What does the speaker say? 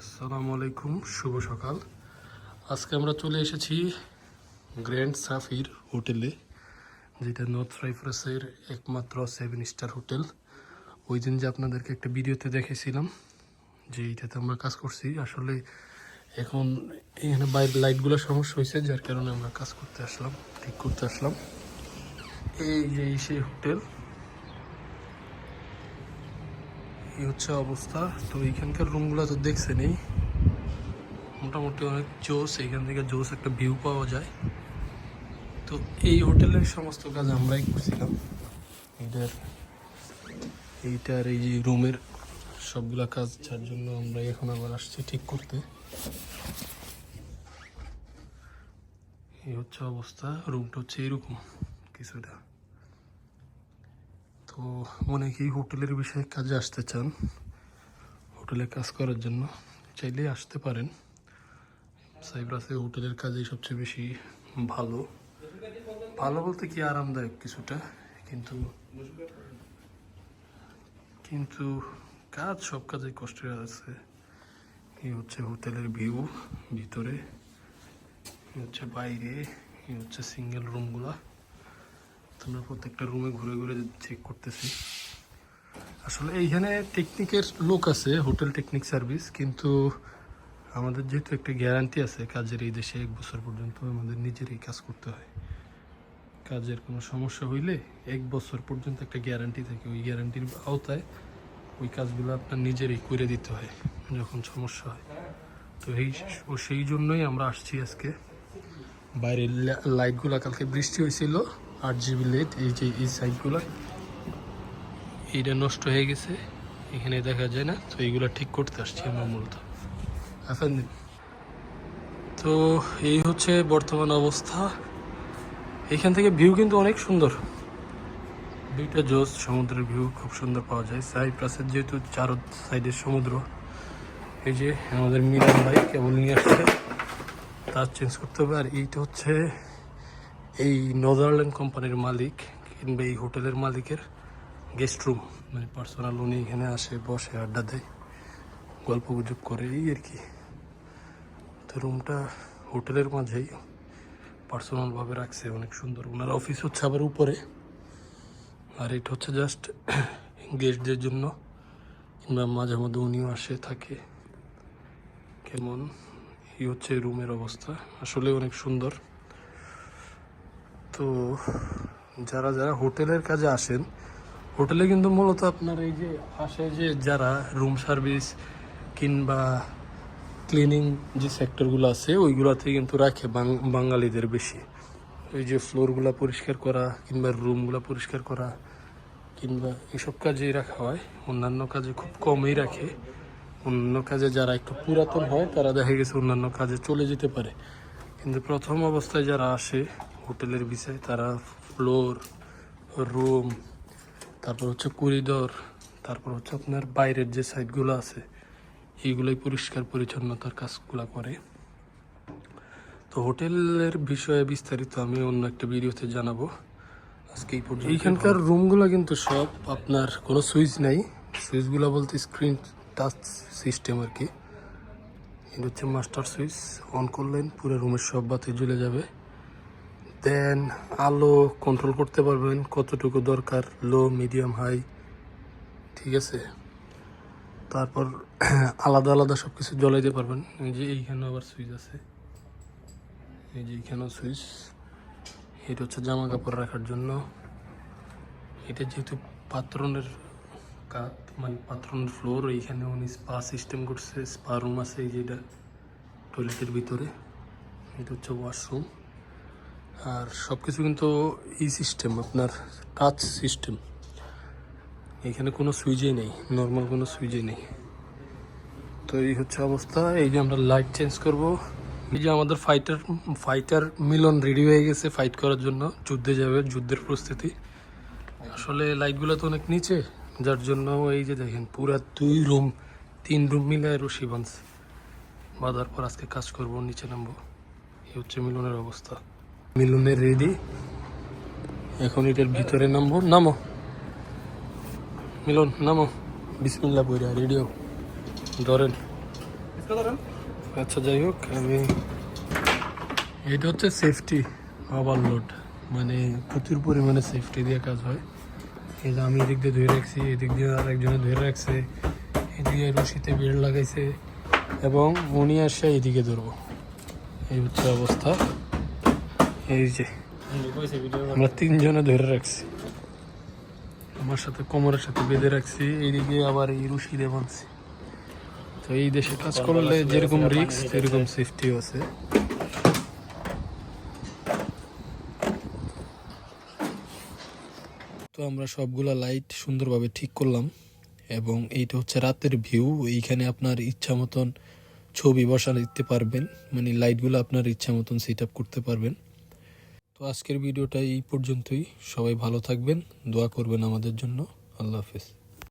আসসালামু আলাইকুম, শুভ সকাল। আজকে আমরা চলে এসেছি গ্র্যান্ড সাফির হোটেলে, যেটা নর্থ সাইপ্রাসের একমাত্র সেভেন স্টার হোটেল। ওই দিন যে আপনাদেরকে একটা ভিডিওতে দেখেছিলাম যে এইটাতে আমরা কাজ করছি। আসলে এখন এখানে বাইরে লাইটগুলো সমস্যা হয়েছে, যার কারণে আমরা কাজ করতে আসলাম, ঠিক করতে আসলাম। এই যে সেই হোটেল এই হচ্ছে অবস্থা। তো এইখানকার রুমগুলো তো দেখছেনই। মোটামুটি অনেক জোস এইখান থেকে জোস একটা ভিউ পাওয়া যায়। তো এই হোটেলের সমস্ত কাজ আমরাই করছিলাম। এইটার এইটার এই যে রুমের সবগুলা কাজ, যার জন্য আমরা এখন আবার আসছি ঠিক করতে। এই হচ্ছে অবস্থা। রুমটা হচ্ছে এরকম, কিছুটা। তো অনেকেই হোটেলের বিষয়ে কাজে আসতে চান। হোটেলে কাজ করার জন্য চাইলে আসতে পারেন। সাইপ্রাসে হোটেলের কাজই সবচেয়ে বেশি ভালো। ভালো বলতে কি আরামদায়ক কিছুটা, কিন্তু কিন্তু কাজ, সব কাজে কষ্টের আছে। এই হচ্ছে হোটেলের ভিউ ভিতরে হচ্ছে বাইরে হচ্ছে সিঙ্গেল রুমগুলা। আমরা প্রত্যেকটা রুমে ঘুরে ঘুরে চেক করতেছি। আসলে এইখানে টেকনিকের লোক আছে হোটেল টেকনিক সার্ভিস কিন্তু আমাদের যেহেতু একটা গ্যারান্টি আছে, কাজের এই দেশে এক বছর পর্যন্ত আমাদের নিজেরই কাজ করতে হয়। কাজের কোনো সমস্যা হইলে এক বছর পর্যন্ত একটা গ্যারান্টি থাকে। ওই গ্যারান্টির আওতায় ওই কাজগুলো আপনার নিজেরই করে দিতে হয়, যখন সমস্যা হয়। তো এই, ও সেই জন্যই আমরা আসছি আজকে। বাইরের লাইটগুলো কালকে বৃষ্টি হয়েছিল আট জিবি লেট এই যে এই সাইডগুলো এইটা নষ্ট হয়ে গেছে, এখানে দেখা যায় না, তো এইগুলো ঠিক করতে আসছি আমরা মূলত। আফান্দিন তো এই হচ্ছে বর্তমান অবস্থা। এখান থেকে ভিউ কিন্তু অনেক সুন্দর। ভিউটা জোস, সমুদ্রের ভিউ খুব সুন্দর পাওয়া যায়। সাইপ্রাসের যেহেতু চারো সাইডের সমুদ্র, এই যে আমাদের মিলন ভাই কেবল নিয়ে আসছে, তার চেঞ্জ করতে হবে। আর এইটা হচ্ছে এই নেদারল্যান্ড কোম্পানির মালিক কিংবা এই হোটেলের মালিকের গেস্ট রুম মানে পার্সোনাল উনি এখানে আসে, বসে, আড্ডা দেয়, গল্প গুজব করে, এই আর কি। তো রুমটা হোটেলের মাঝেই পার্সোনালভাবে রাখছে, অনেক সুন্দর। ওনার অফিস হচ্ছে আবার উপরে। আর এটা হচ্ছে জাস্ট গেস্টদের জন্য, কিংবা মাঝে মধ্যে উনিও আসে, থাকে। কেমন? এই হচ্ছে রুমের অবস্থা। আসলে অনেক সুন্দর। তো যারা যারা হোটেলের কাজে আসেন, হোটেলে কিন্তু মূলত আপনার এই যে আসে যে যারা রুম সার্ভিস কিংবা ক্লিনিং যে সেক্টরগুলো আছে, ওইগুলোতে কিন্তু রাখে বাঙালিদের বেশি। ওই যে ফ্লোরগুলো পরিষ্কার করা কিংবা রুমগুলো পরিষ্কার করা কিংবা এসব কাজেই রাখা হয়। অন্যান্য কাজে খুব কমই রাখে। অন্য কাজে যারা একটু পুরাতন হয়, তারা দেখা গেছে অন্যান্য কাজে চলে যেতে পারে। কিন্তু প্রথম অবস্থায় যারা আসে হোটেলের বিষয়ে তারা ফ্লোর রুম তারপর হচ্ছে করিডর তারপর হচ্ছে আপনার বাইরের যে সাইডগুলো আছে এইগুলোই পরিষ্কার পরিচ্ছন্নতার কাজগুলো করে। তো হোটেলের বিষয়ে বিস্তারিত আমি অন্য একটা ভিডিওতে জানাব। আজকে এই পর্যন্ত এইখানকার রুমগুলো কিন্তু সব আপনার কোনো সুইচ নাই। সুইচগুলো বলতে স্ক্রিন টাচ সিস্টেম আর কি। এটা হচ্ছে মাস্টার সুইচ অন করলেন পুরো রুমের সব বাতি জ্বলে যাবে। দেন আলো কন্ট্রোল করতে পারবেন, কতটুকু দরকার লো মিডিয়াম হাই ঠিক আছে? তারপর আলাদা আলাদা সব কিছু জ্বলাইতে পারবেন। এই যে এইখানে আবার সুইচ আছে। এই যে এইখানেও সুইচ এটা হচ্ছে জামা কাপড় রাখার জন্য। এটা যেহেতু পাত্রনের কাত মানে পাত্রনের ফ্লোর এইখানে উনি স্পা সিস্টেম করছে স্পা রুম আছে, এই যেটা টয়লেটের ভিতরে। এটা হচ্ছে ওয়াশরুম আর সব কিছু কিন্তু এই সিস্টেম আপনার টাচ সিস্টেম এখানে কোনো সুইচই নেই নর্মাল কোনো সুইচই নেই। তো এই হচ্ছে অবস্থা, এই যে আমরা লাইট চেঞ্জ করব। এই যে আমাদের ফাইটার ফাইটার মিলন রেডি হয়ে গেছে ফাইট করার জন্য, যুদ্ধে যাবে, যুদ্ধের প্রস্তুতি। আসলে লাইটগুলো তো অনেক নিচে, যার জন্য এই যে দেখেন, পুরা দুই রুম তিন রুম মিলে রশি বাঁধছে। বাঁধার পর আজকে কাজ করব, নিচে নামবো। এই হচ্ছে মিলনের অবস্থা। মিলনের রেডি এখন এটার ভিতরে নামবো। নামো। মিলন নামো। বিসমিল্লা বইরা রেডিও ধরেন। আচ্ছা যাই হোক আমি এটা হচ্ছে সেফটি ওভারলোড মানে প্রচুর পরিমাণে সেফটি দিয়ে কাজ হয়। এই যে আমি এদিক দিয়ে ধরে রাখছি এদিক দিয়ে আর একজনে ধরে রাখছে এদিকে রশিতে বেল্ট লাগাইছে এবং উনি আসে এদিকে ধরবো। এই হচ্ছে অবস্থা। এই যে, আমরা তিনজনে ধরে রাখছি। আমার সাথে কোমরের সাথে বেঁধে রাখছি, এইদিকে আবার এই রশি দিয়ে বাঁধছি। তো এই দেশে কাজ করলে যেরকম রিস্ক সেরকম সেফটিও আছে। তো আমরা সবগুলা লাইট সুন্দরভাবে ঠিক করলাম, এবং এইটা হচ্ছে রাতের ভিউ এইখানে আপনার ইচ্ছা মতন ছবি বসা দিতে পারবেন মানে লাইটগুলো আপনার ইচ্ছা মতন সেট আপ করতে পারবেন। তো আজকের ভিডিওটা এই পর্যন্তই। সবাই ভালো থাকবেন দোয়া করবেন আমাদের জন্য। আল্লাহ হাফেজ।